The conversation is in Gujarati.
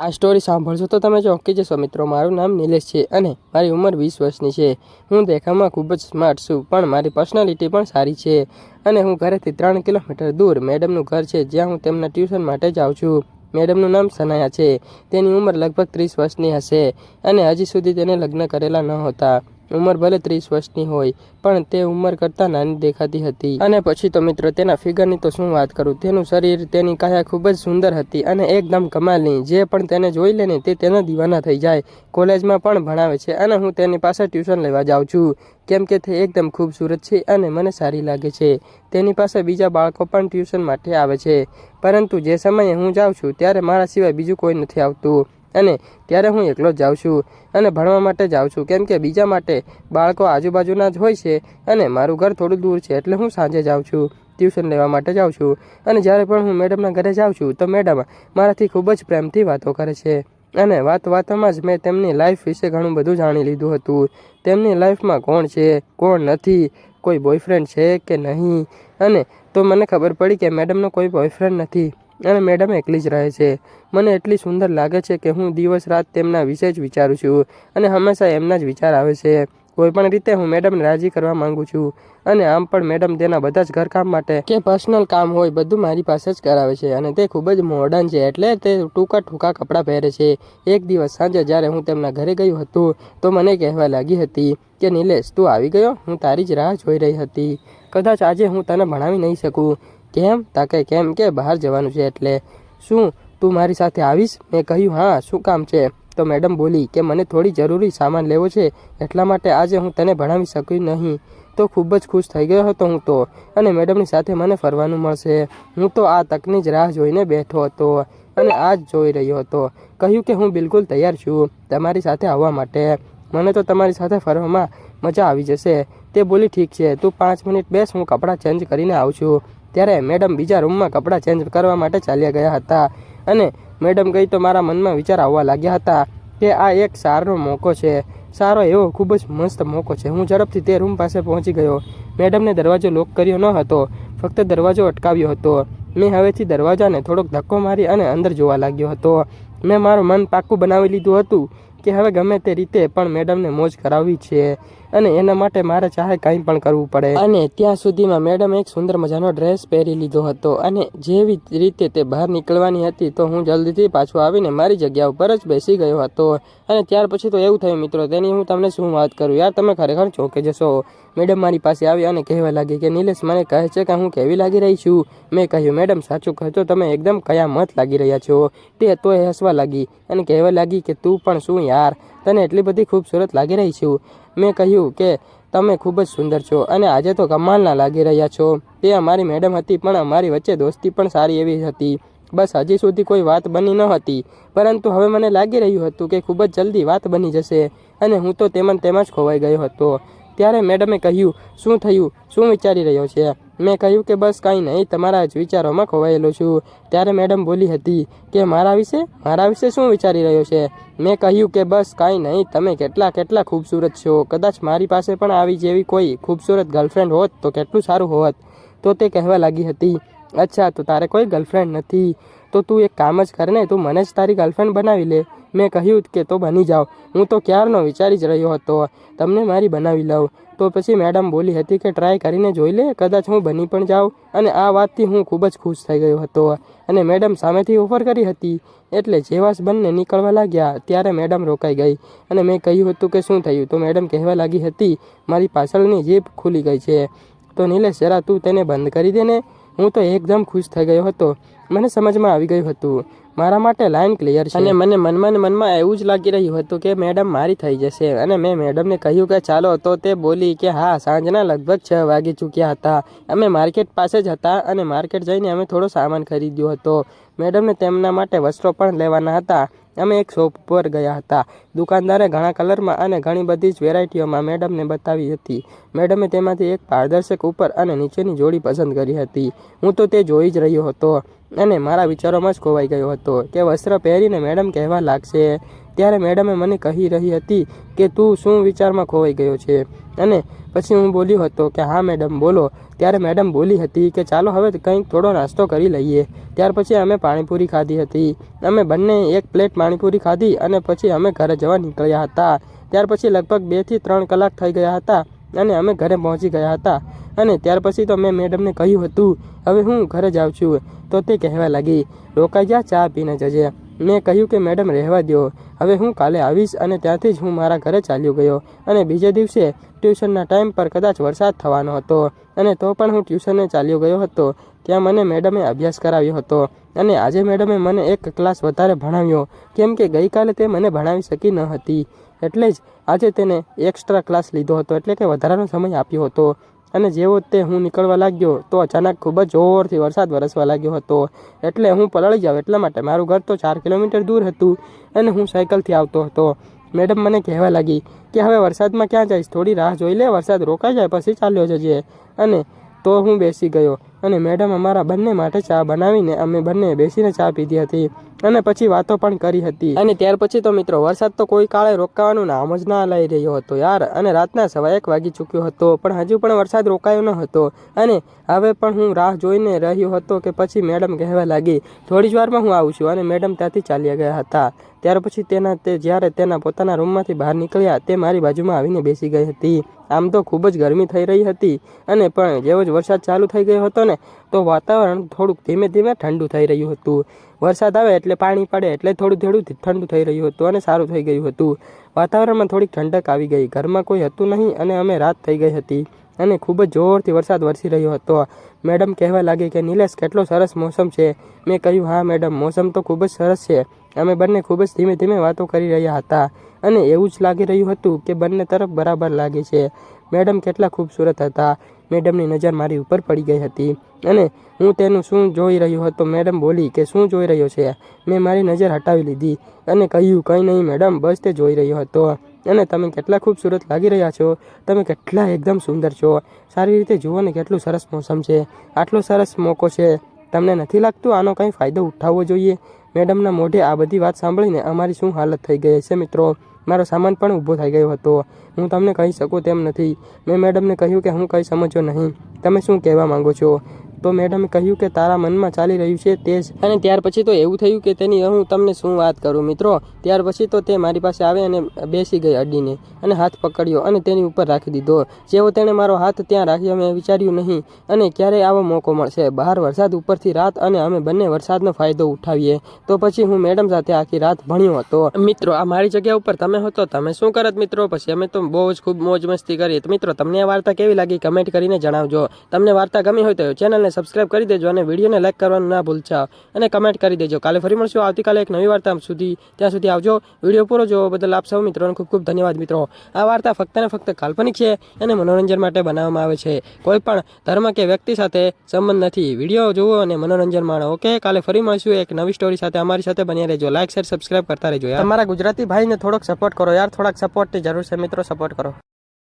આ સ્ટોરી સાંભળશો તો તમે ચોંકી જશો મિત્રો. મારું નામ નિલેશ છે અને મારી ઉંમર વીસ વર્ષની છે. હું દેખાવમાં ખૂબ જ સ્માર્ટ છું, પણ મારી પર્સનાલિટી પણ સારી છે અને હું ઘરેથી ત્રણ કિલોમીટર દૂર મેડમનું ઘર છે, જ્યાં હું તેમના ટ્યુશન માટે જાઉં છું. મેડમનું નામ સનાયા છે. તેની ઉંમર લગભગ ત્રીસ વર્ષની હશે અને હજી સુધી તેને લગ્ન કરેલા ન હતા. ઉંમર ભલે ત્રીસ વર્ષની હોય, પણ તે ઉંમર કરતાં નાની દેખાતી હતી. અને પછી તો મિત્રો, તેના ફિગરની તો શું વાત કરું? તેનું શરીર, તેની કાયા ખૂબ જ સુંદર હતી અને એકદમ કમાલની. જે પણ તેને જોઈ લે ને, તે તેના દીવાના થઈ જાય. કોલેજમાં પણ ભણાવે છે અને હું તેની પાસે ટ્યુશન લેવા જાઉં છું. કેમ કે તે એકદમ ખૂબસૂરત છે અને મને સારી લાગે છે. તેની પાસે બીજા બાળકો પણ ટ્યુશન માટે આવે છે. પરંતુ જે સમયે હું જાઉં છું, ત્યારે મારા સિવાય બીજું કોઈ નથી આવતું. અને ત્યારે હું એકલો જાઉં છું અને ભણવા માટે જાઉં છું. કેમ કે બીજા માટે બાળકો આજુબાજુના જ હોય છે અને મારું ઘર થોડું દૂર છે એટલે હું સાંજે જાઉં છું. ટ્યુશન લેવા માટે જાઉં છું. અને જ્યારે પણ હું મેડમના ઘરે જાઉં છું, તો મેડમ મારાથી ખૂબ જ પ્રેમથી વાતો કરે છે. અને વાત વાતોમાં જ મેં તેમની લાઈફ વિશે ઘણું બધું જાણી લીધું હતું. તેમની લાઈફમાં કોણ છે, કોણ નથી, કોઈ બોયફ્રેન્ડ છે કે નહીં? અને તો મને ખબર પડી કે મેડમનો કોઈ બોયફ્રેન્ડ નથી. અને મેડમ એકલી જ રહે છે. મને એટલી સુંદર લાગે છે કે હું દિવસ રાત તેમના વિશે જ વિચારું છું અને હંમેશા એમના જ વિચાર આવે છે. કોઈપણ રીતે હું મેડમને રાજી કરવા માંગુ છું અને આમ પણ મેડમ તેના બધા જ ઘરકામ માટે કે પર્સનલ કામ હોય બધું મારી પાસે જ કરાવે છે અને તે ખૂબ જ મોડર્ન છે એટલે તે ટૂંકા ટૂંકા કપડાં પહેરે છે. એક દિવસ સાંજે જ્યારે હું તેમના ઘરે ગયું હતું તો મને કહેવા લાગી હતી કે, નિલેશ, તું આવી ગયો? હું તારી જ રાહ જોઈ રહી હતી. કદાચ આજે હું તને ભણાવી નહીં શકું. કેમ? તાકે કેમ કે બહાર જવાનું છે એટલે શું તું મારી સાથે આવીશ? મેં કહ્યું, હા, શું કામ છે? તો મેડમ બોલી કે, મને થોડી જરૂરી સામાન લેવો છે, એટલા માટે આજે હું તને ભણાવી શક્યું નહીં. તો ખૂબ જ ખુશ થઈ ગયો હતો હું તો. અને મેડમની સાથે મને ફરવાનું મળશે. હું તો આ તકની જ રાહ જોઈને બેઠો હતો અને આ જ જોઈ રહ્યો હતો. કહ્યું કે, હું બિલકુલ તૈયાર છું તમારી સાથે આવવા માટે. મને તો તમારી સાથે ફરવામાં મજા આવી જશે. તે બોલી, ઠીક છે, તું પાંચ મિનિટ બેસ, હું કપડાં ચેન્જ કરીને આવું છું. ત્યારે મેડમ બીજા રૂમમાં કપડાં ચેન્જ કરવા માટે ચાલ્યા ગયા હતા. અને મેડમ ગઈ તો મારા મનમાં વિચાર આવવા લાગ્યા હતા કે આ એક સારો મોકો છે. સારો એવો ખૂબ જ મસ્ત મોકો છે. હું ઝડપથી તે રૂમ પાસે પહોંચી ગયો. મેડમને દરવાજો લોક કર્યો ન હતો. ફક્ત દરવાજો અટકાવ્યો હતો. મેં હવેથી દરવાજાને થોડોક ધક્કો મારી અને અંદર જોવા લાગ્યો હતો. મેં મારું મન પાક્કું બનાવી લીધું હતું. કે હવે ગમે તે રીતે પણ મેડમને મોજ કરાવવી છે અને એના માટે મારે ચાહે કંઈ પણ કરવું પડે. અને ત્યાં સુધીમાં મેડમ એક સુંદર મજાનો ડ્રેસ પહેરી લીધો હતો અને જેવી રીતે તે બહાર નીકળવાની હતી તો હું જલ્દીથી પાછો આવીને મારી જગ્યા ઉપર જ બેસી ગયો હતો. અને ત્યાર પછી તો એવું થયું, મિત્રો, તેની હું તમને શું વાત કરું? યાર, તમે ખરેખર ચોંકી જશો. મેડમ મારી પાસે આવી અને કહેવા લાગી કે નિલેશ, મને કહે છે કે હું કેવી લાગી રહી છું? મેં કહ્યું, મેડમ, સાચું કહેતો તમે એકદમ કયા મત લાગી રહ્યા છો? તે તોય હસવા લાગી અને કહેવા લાગી કે તું પણ શું યાર? તને એટલી બધી ખૂબસૂરત લાગી રહી છું. મેં કહ્યું કે, તમે ખૂબ જ સુંદર છો અને આજે તો કમાલના લાગી રહ્યા છો. તે અમારી મેડમ હતી પણ અમારી વચ્ચે દોસ્તી પણ સારી એવી હતી. બસ હજી સુધી કોઈ વાત બની ન હતી. પરંતુ હવે મને લાગી રહ્યું હતું કે ખૂબ જ જલ્દી વાત બની જશે અને હું તો તેમાં તેમાં જ ખોવાઈ ગયો હતો. ત્યારે મેડમે કહ્યું, શું થયું? શું વિચારી રહ્યો છે? મેં કહ્યું કે, બસ કાંઈ નહીં, તમારા જ વિચારોમાં ખોવાયેલો છું. ત્યારે મેડમ બોલી હતી કે, મારા વિશે? મારા વિશે શું વિચારી રહ્યો છે? મેં કહ્યું કે, બસ કાંઈ નહીં, તમે કેટલા કેટલા ખૂબસૂરત છો. કદાચ મારી પાસે પણ આવી જેવી કોઈ ખૂબસૂરત ગર્લફ્રેન્ડ હોત તો કેટલું સારું હોત. તો તે કહેવા લાગી હતી, અચ્છા, તો તારે કોઈ ગર્લફ્રેન્ડ નથી. તો તું એક કામ જ કર ને, તું મને જ તારી ગર્લફ્રેન્ડ બનાવી લે. મેં કહ્યું કે તો બની જાઓ. હું તો ક્યારનો વિચારી જ રહ્યો હતો. તમને મારી બનાવી લઉં. તો પછી મેડમ બોલી હતી કે ટ્રાય કરીને જોઈ લે, કદાચ હું બની પણ જાઉં. અને આ વાતથી હું ખૂબ જ ખુશ થઈ ગયો હતો. અને મેડમ સામેથી ઓફર કરી હતી. એટલે જેવાસ બંને નીકળવા લાગ્યા, ત્યારે મેડમ રોકાઈ ગઈ. અને મેં કહ્યું હતું કે, શું થયું? તો મેડમ કહેવા લાગી હતી, મારી પાછળની જીભ ખુલી ગઈ છે. તો નિલેશ, જરા તું તેને બંધ કરી દે ને. હું તો એકદમ ખુશ થઈ ગયો હતો. મને સમજમાં આવી ગયું હતું. મારા માટે લાઈન ક્લિયર છે. અને મને મનમાં મનમાં એવું જ લાગી રહ્યું હતું કે મેડમ મારી થઈ જશે. અને મેં મેડમને કહ્યું કે ચાલો, તો તે બોલી કે હા, સાંજના લગભગ છ વાગી ચૂક્યા હતા. અમે માર્કેટ પાસે જ હતા અને માર્કેટ જઈને અમે થોડો સામાન ખરીદ્યો હતો. મેડમને તેમના માટે વસ્ત્રો પણ લેવાના હતા. અમે એક શોપ પર ગયા હતા. દુકાનદારે ઘણા કલરમાં અને ઘણી બધી જ વેરાયટીઓમાં મેડમને બતાવી હતી. મેડમે તેમાંથી એક પારદર્શક ઉપર અને નીચેની જોડી પસંદ કરી હતી. હું તો તે જોઈ જ રહ્યો હતો અને મારા વિચારોમાં જ ખોવાઈ ગયો હતો કે વસ્ત્ર પહેરીને મેડમ કહેવા લાગશે. ત્યારે મેડમે મને કહી રહી હતી કે તું શું વિચારમાં ખોવાઈ ગયો છે? અને પછી હું બોલ્યો હતો કે હા મેડમ, બોલો. ત્યારે મેડમ બોલી હતી કે ચાલો હવે કંઈક થોડો નાસ્તો કરી લઈએ. ત્યાર પછી અમે પાણીપુરી ખાધી હતી. અમે બંને એક પ્લેટ પાણીપુરી ખાધી અને પછી અમે ઘરે જવા નીકળ્યા હતા. ત્યાર પછી લગભગ બેથી ત્રણ કલાક થઈ ગયા હતા અને અમે ઘરે પહોંચી ગયા હતા. અને ત્યાર પછી તો મેં મેડમને કહ્યું હતું, હવે હું ઘરે જાઉં છું. તો તે કહેવા લાગી, રોકાઈ જા, ચા પીને જજે. મેં કહ્યું કે, મેડમ, રહેવા દો હવે હું કાલે આવીશ અને ત્યાંથી જ હું મારા ઘરે ચાલ્યો ગયો અને બીજે દિવસે ટ્યુશનના ટાઈમ પર કદાચ વરસાદ થવાનો હતો અને તો પણ હું ટ્યુશને ચાલ્યો ગયો હતો. ત્યાં મને મેડમે અભ્યાસ કરાવ્યો હતો અને આજે મેડમે મને એક ક્લાસ વધારે ભણાવ્યો. કેમ કે ગઈકાલે તે મને ભણાવી શકી ન હતી. એટલે જ આજે તેને એક્સ્ટ્રા ક્લાસ લીધો હતો. એટલે કે વધારાનો સમય આપ્યો હતો. અને જેવો તે હું નીકળવા લાગ્યો તો અચાનક ખૂબ જ જોરથી વરસાદ વરસવા લાગ્યો હતો. એટલે હું પલળી જાઉં, એટલા માટે મારું ઘર તો ચાર કિલોમીટર દૂર હતું અને હું સાયકલથી આવતો હતો. મેડમ મને કહેવા લાગી કે હવે વરસાદમાં ક્યાં જઈશ? થોડી રાહ જોઈ લે, વરસાદ રોકાઈ જાય, પછી ચાલ્યો જજે. અને તો હું બેસી ગયો. અને મેડમ અમારા બંને માટે ચા બનાવીને અમે બંને બેસીને ચા પીધી હતી અને પછી વાતો પણ કરી હતી. અને ત્યાર પછી તો મિત્રો વરસાદ તો કોઈ કાળે રોકાવાનું નામ જ ના લઈ રહ્યો હતો યાર. અને રાતના સવા એક વાગી ચૂક્યો હતો, પણ હજુ પણ વરસાદ રોકાયો ન હતો. અને હવે પણ હું રાહ જોઈને રહ્યો હતો કે પછી મેડમ કહેવા લાગી, થોડી જ વારમાં હું આવું છું. અને મેડમ ત્યાંથી ચાલ્યા ગયા હતા. ત્યાર પછી તેના તે જ્યારે તેના પોતાના રૂમમાંથી બહાર નીકળ્યા, તે મારી બાજુમાં આવીને બેસી ગઈ હતી. આમ તો ખૂબ જ ગરમી થઈ રહી હતી. અને પણ જેવો જ વરસાદ ચાલુ થઈ ગયો હતો ને, તો વાતાવરણ થોડુંક ધીમે ધીમે ઠંડુ થઈ રહ્યું હતું. વરસાદ આવે એટલે પાણી પડે એટલે થોડું થોડું ઠંડુ થઈ રહ્યું હતું અને સારું થઈ ગયું હતું. વાતાવરણમાં થોડીક ઠંડક આવી ગઈ. ઘરમાં કોઈ હતું નહીં અને અમે રાત થઈ ગઈ હતી અને ખૂબ જ જોરથી વરસાદ વરસી રહ્યો હતો. મેડમ કહેવા લાગી કે, નિલેશ, કેટલો સરસ મોસમ છે. મેં કહ્યું, હા, મેડમ, મોસમ તો ખૂબ જ સરસ છે. અમે બંને ખૂબ જ ધીમે ધીમે વાતો કરી રહ્યા હતા. અને એવું જ લાગી રહ્યું હતું કે બંને તરફ બરાબર લાગે છે. મેડમ કેટલા ખૂબસૂરત હતા. મેડમની નજર મારી ઉપર પડી ગઈ હતી અને હું તેનું શું જોઈ રહ્યો હતો? મેડમ બોલી કે શું જોઈ રહ્યો છે? મેં મારી નજર હટાવી લીધી અને કહ્યું, કંઈ નહીં મેડમ, બસ તે જોઈ રહ્યો હતો. અને તમે કેટલા ખૂબસૂરત લાગી રહ્યા છો? તમે કેટલા એકદમ સુંદર છો. સારી રીતે જુઓ ને કેટલું સરસ મોસમ છે. આટલો સરસ મોકો છે. તમને નથી લાગતું આનો કંઈ ફાયદો ઉઠાવવો જોઈએ? મેડમના મોઢે આ બધી વાત સાંભળીને અમારી શું હાલત થઈ ગઈ છે મિત્રો? મારો સામાન પણ ઊભો થઈ ગયો હતો. હું તમને કહી શકું તેમ નથી. મેં મેડમને કહ્યું કે હું કંઈ સમજ્યો નહીં. તમે શું કહેવા માંગો છો? તો મેડમે કહ્યું કે તારા મનમાં ચાલી રહ્યું છે તે જ. અને ત્યાર પછી તો એવું થયું કે તેની હું તમને શું વાત કરું મિત્રો? ત્યાર પછી તો તે મારી પાસે આવે અને બેસી ગઈ અડીને અને હાથ પકડ્યો અને તેની ઉપર રાખી દીધો. જેવો તેણે મારો હાથ ત્યાં રાખ્યો મેં વિચાર્યું નહીં. અને ક્યારે આવો મોકો મળશે? બહાર વરસાદ ઉપરથી રાત અને અમે બંને વરસાદનો ફાયદો ઉઠાવીએ. તો પછી હું મેડમ સાથે આખી રાત ભણ્યો હતો. મિત્રો, આ મારી જગ્યા ઉપર તમે હતો તમે શું કરત મિત્રો? પછી અમે તો બહુ જ ખૂબ મોજ મસ્તી કરી. મિત્રો, તમને આ વાર્તા કેવી લાગી? કમેન્ટ કરીને જણાવજો. તમને વાર્તા ગમી હોય તો ચેનલને સબસ્ક્રાઇબ કરી દેજો અને વિડીયોને લાઈક કરવાનું ના ભૂલતા. અને કમેન્ટ કરી દેજો. કાલે ફરી મળશું. આવતીકાલે એક નવી વાર્તા સુધી. ત્યાં સુધી આવજો. વીડિયો પૂરો જોવો બદલ આપ સૌ મિત્રોને ખૂબ ખૂબ ધન્યવાદ, મિત્રો. આ વાર્તા ફક્ત ને ફક્ત કાલ્પનિક છે અને મનોરંજન માટે બનાવવામાં આવે છે. કોઈ પણ ધર્મ કે વ્યક્તિ સાથે સંબંધ નથી. વીડિયો જુઓ અને મનોરંજન માણો. ઓકે? કાલે ફરી મળશું એક નવી સ્ટોરી સાથે. અમારી સાથે બન્યા રહેજો. લાઈક શેર સબસ્ક્રાઇબ કરતા રહેજો, યાર. તમારા ગુજરાતી ભાઈને થોડોક સપોર્ટ કરો, યાર. થોડાક સપોર્ટની જરૂર છે, મિત્રો. સપોર્ટ કરો.